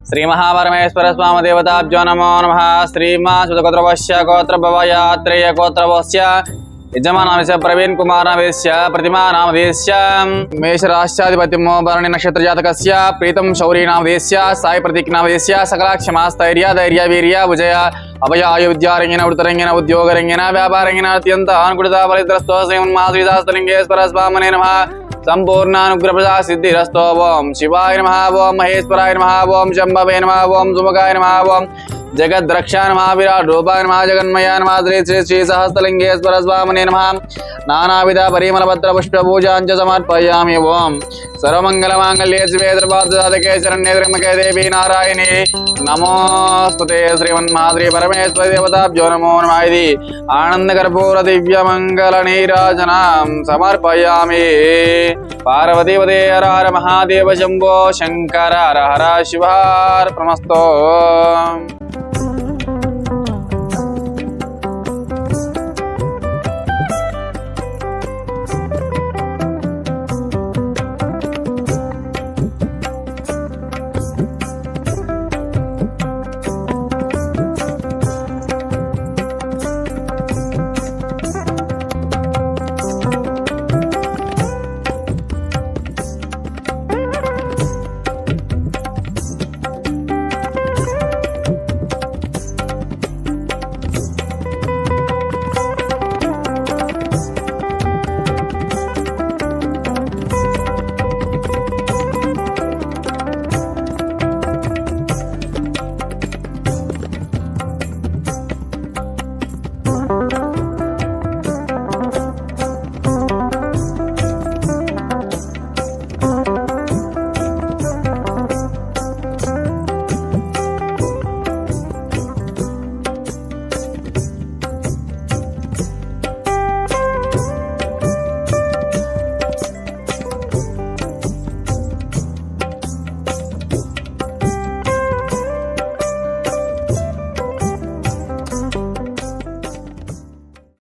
శ్రీమహాపరమేశ్వర స్వామి దేవతాభ్యో నమో నమ శ్రీమా సుతగోత్రవశ్య గోత్రభవయాత్రేయ గోత్రవశ్య యజమానామస్య ప్రవీణ్ కుమార్ నామేస్య ప్రతిమా నామదేశ్య మేషరాశ్చాధిపతిమో భరణి నక్షత్ర జాతకస్య ప్రీతం శౌరీ నామదేశ్య సాయి ప్రతీక్ నామదేశ్య సకలాక్షమా స్థైర్య ధైర్య వీర్య విజయ అభయ ఆయు విద్యారంగిన ఉడతరంగిన ఉద్యోగరంగిన వ్యాపారంగిన అత్యంత అనుకూలత ఫలిద్రస్తో శ్రీమన్మాశ్రీదాస్తలింగేశ్వర స్వామనే నమ సంపూర్ణానుగ్రహ సిద్ధిరస్తో ఓం శివాయ నమ ఓం మహేశ్వరాయ నమ ఓం శంభవే నమ ఓం సుముఖాయ నమ ఓం. जगद्रक्षा महावीरा रूपाय नमः जगन्मया नमः श्री श्री सहस्रलिंगेश्वर स्वामने नमः। नानाविध परिमलपत्र पुष्पपूजाञ्च समर्पयामि ओम्। सर्वमङ्गलमाङ्गल्ये शिवे त्रिपादसाधके शरण्ये त्र्यम्बके देवी नारायणी। नमोऽस्तुते श्रीमन्माद्रि परमेश्वरि देवताभ्यो नमो नमः इति। आनन्दकर्पूरदिव्यमङ्गलनीराजनां समर्पयामि। पार्वतीपदे हर हर महादेव शंभो शंकर हर हर शिवार्पणमस्तु।